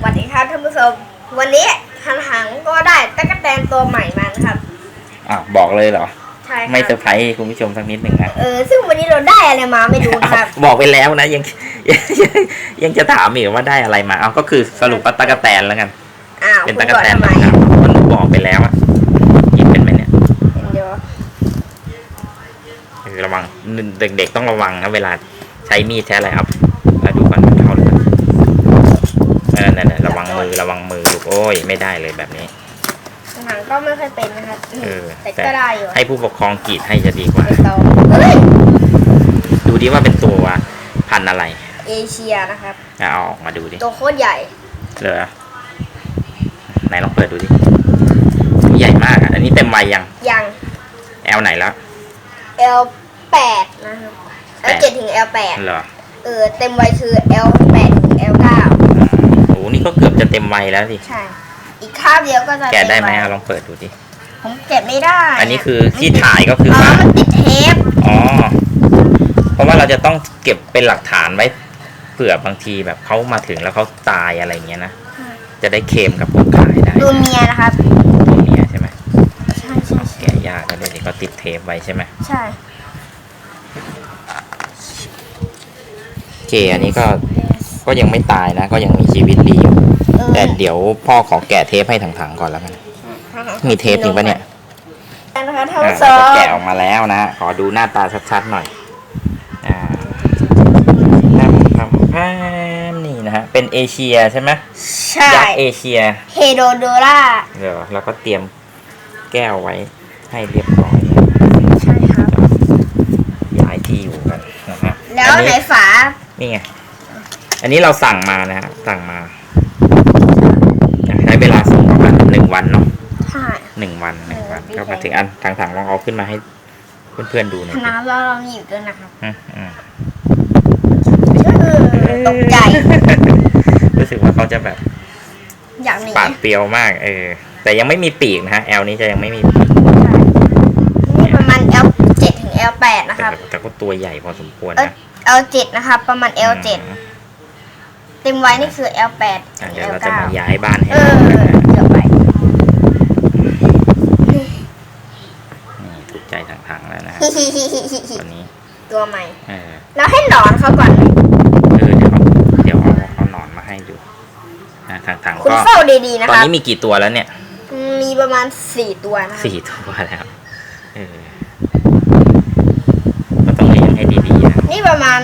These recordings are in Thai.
สวัสดีครับท่านผู้ชม วันนี้ทันหังก็ได้ตะกแตนตัวใหม่มานะครับอะบอกเลยเหรอ ใช่คไม่เซอรับร์ไพรส์คุณผู้ชมสักนิดหนึ่งนะเออซึ่งวันนี้เราได้อะไรมาไม่รู้นะครับ บอกไปแล้วนะยังยังยังจะถามอีกว่าได้อะไรมาเอาก็คือสรุปว่าตะกแตนแล้วกัน อ้าวเป็นคุณตะกก่อนแตนทำไมนะครับมันบอกไปแล้วอะหยิบเป็นไหมเนี่ยเดี๋ยวเออระวังเด็กๆต้องระวังนะเวลาใช้มีดใช้อะไรเอามาดูกันมันเข้าเลยเออนั่นๆระวัง มือระวังมือลูกโอ้ยไม่ได้เลยแบบนี้ทันหังก็ไม่ค่อยเป็นนะครับเออแต่แต่ก็ได้อยู่ให้ผู้ปกครองกรีดให้จะดีกว่าเป็นโตเฮ้ยดูดิว่าเป็นตัวพันธุ์อะไร เอเชียนะครับเอาออกมาดูดิ ตัวโคตรใหญ่ เหรอไหนลองเปิดดูดิใหญ่มากอะอันนี้เต็มวัยยัง ยังแอลไหนแล้ว L8 นะครับ L7 ถึง L8 เหรอ เออ เต็มวัยคือ L8 ถึง L9 โอ้โหนี่ก็เกือบ จะเต็มวัยแล้วสิใช่ อีกคาบเดียวก็จะแกะได้ไหมเต็วัยอะลองเปิดดูดิผมเก็บไม่ได้อันนี้คือที่ถ่ายก็คืออ๋อว่ามันติดเทปอ๋อเพราะว่าเราจะต้องเก็บเป็นหลักฐานไว้เผื่อบางทีแบบเขามาถึงแล้วเขาตายอะไรเงี้ยนะจะได้เคลมกับคนขายได้ดูเมียนะครับตัวเนี้ยใช่ไหมใช่ใช่ใช่แกะยากก็เลยก็ติดเทปไว้ใช่ไหมใช่โอเคอันนี้ก็ก็ยังไม่ตายนะ ก็ยังมีชีวิตดีอยู่ เออแต่เดี๋ยวพ่อขอแกะเทปให้ถังๆก่อนแล้วกัน มีเทปจริงปะเนี่ยนะคะท่านอ่าผู้ชแล้วก็มแกะออกมาแล้วนะฮะขอดูหน้าตาชัดๆหน่อย อ่าทำทำทำนี่นะฮะ เป็นเอเชียใช่ไหมใช่ยักษ์เอเชีย เฮโดโดราเดี๋ยวเราก็เตรียมแก้วไว้ให้เรียบร้อยใช่ครับย้ายที่อยู่กันนะฮะแล้วอันไหนนี้ฝา นี่ไง อันนี้เราสั่งมานะฮะ สั่งมาใช้ เวลาส่งประมาณหนึ่งวันเนาะใช่ หนึ่งวันหนึ่งวันเออ ก็มาถึงอันถังๆลองเอาขึ้นมาให้เพื่อนๆดูหน่อยสิน้ำเราลองหยิบด้วยนะครับอืมอืม เออตกใจ รู้สึกว่าเขาจะแบบอยากหนีปาดเปรียวมาก เออ แต่ยังไม่มีปีกนะฮะแอลนี้จะยังไม่มีปีกนี่ประมาณ L7 ถึง L8 นะคแต่รับ แต่ก็ตัวใหญ่พอสมควรเอ้ยนะ L7 นะครับ ประมาณ L7 อืมเต็มไว้นี่คือ L8 อะถึงเดี๋ยวเรา L9 จะมาย้ายบ้านให้เอดูอกันนะเกือบไปนี่ถูกใจถังๆแล้วนะฮะตัวนี้ตัวใหม่ เออเราให้หนอนเขาก่อน เออเดี๋ยวเอาเดี๋ยวเอาเอาหนอนมาให้ดูนะถังๆคุณก็เฝ้าดีๆนะตอนครับนี้มีกี่ตัวแล้วเนี่ยมีประมาณสี่ตัวนะครับสี่ตัวแล้วเออก็ต้องเลี้ยงให้ดีๆนะนี่ประมาณ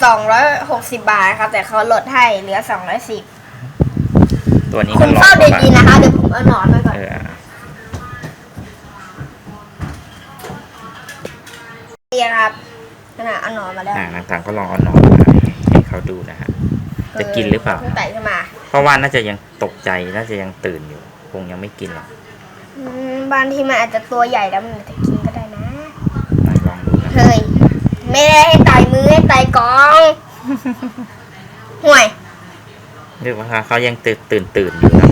260 บาทครับ แต่เขาลดให้เหลือ 210 ตัวนี้คุก็ณรอเฝ้าประมาณดีๆนะคะ เดี๋ยวผมเอาหนอนไปก่อน เออเดียวนะครับขนาดเอาหนอนมาแล้วอ่าต่างๆก็ลองเอาหนอนมาให้เขาดูนะฮะ จะกินหรือเปล่า พิ่งไต่ขึ้นมาเพราะว่าน่าจะยังตกใจ น่าจะยังตื่นอยู่ คงยังไม่กินหรอกอืมบางทีมันอาจจะตัวใหญ่แล้วมันอาจจะกินก็ได้นะไหนลองดูนะ เฮ้ย ไม่ได้ให้ไต่มือให้ไต่กองห่วยเรียกว่าเขายังตื่นตื่นตื่นอยู่นะ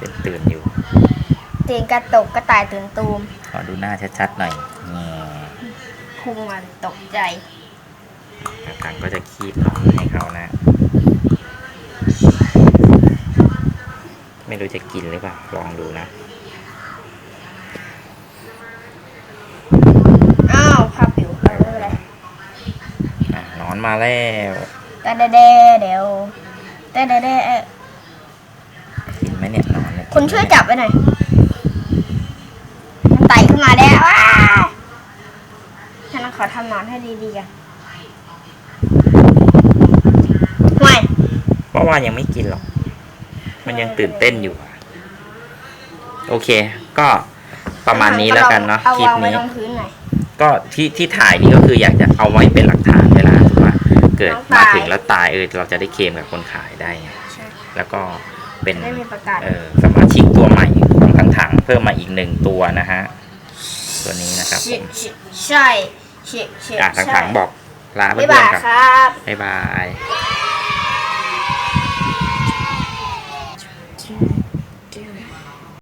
ตื่นตื่นอยู่ตีนกระตกกระต่ายตื่นตูมขอดูหน้าชัดๆหน่อยนี่พุงมันตกใจต่างๆก็จะคีบหนอนให้เขานะ ไม่รู้จะกินหรือเปล่า ลองดูนะ อ้าวภาพปิวเอออะไร อะหนอน มาแล้วแต่เดเดเดี๋ยวแต่เดเดเอ่อกินไหมเนี่ยหนอนเนี่ยคุณช่วยจับไว้หน่อยมันไต่ขึ้นมาแล้วว้าวฉันขอทำหนอนให้ดีๆกันห่วยเพราะว่ายังไม่กินหรอก มันยังตื่นเต้นอยู่อะโอเค ก็ประมาณนี้แล้วกันเนาะเอาคลิปวางไว้นี้ตรงพื้นหน่อยก็ที่ที่ถ่ายนี่ก็คืออยากจะเอาไว้เป็นหลักฐานเวลาสมมุติว่า เกิดน้องตายมาถึงแล้วตายเออเราจะได้เคลมกับคนขายได้ไงใช่แล้วก็เป็นได้มีประกาศเออสมาชิกตัวใหม่ของทางถังเพิ่มมาอีกหนึ่งตัวนะฮะตัวนี้นะครับผใช่มใช่ใช่ใช่อะทางถังบอกลาเพื่บ๊ายอนบายๆกันครับบ๊ายบาย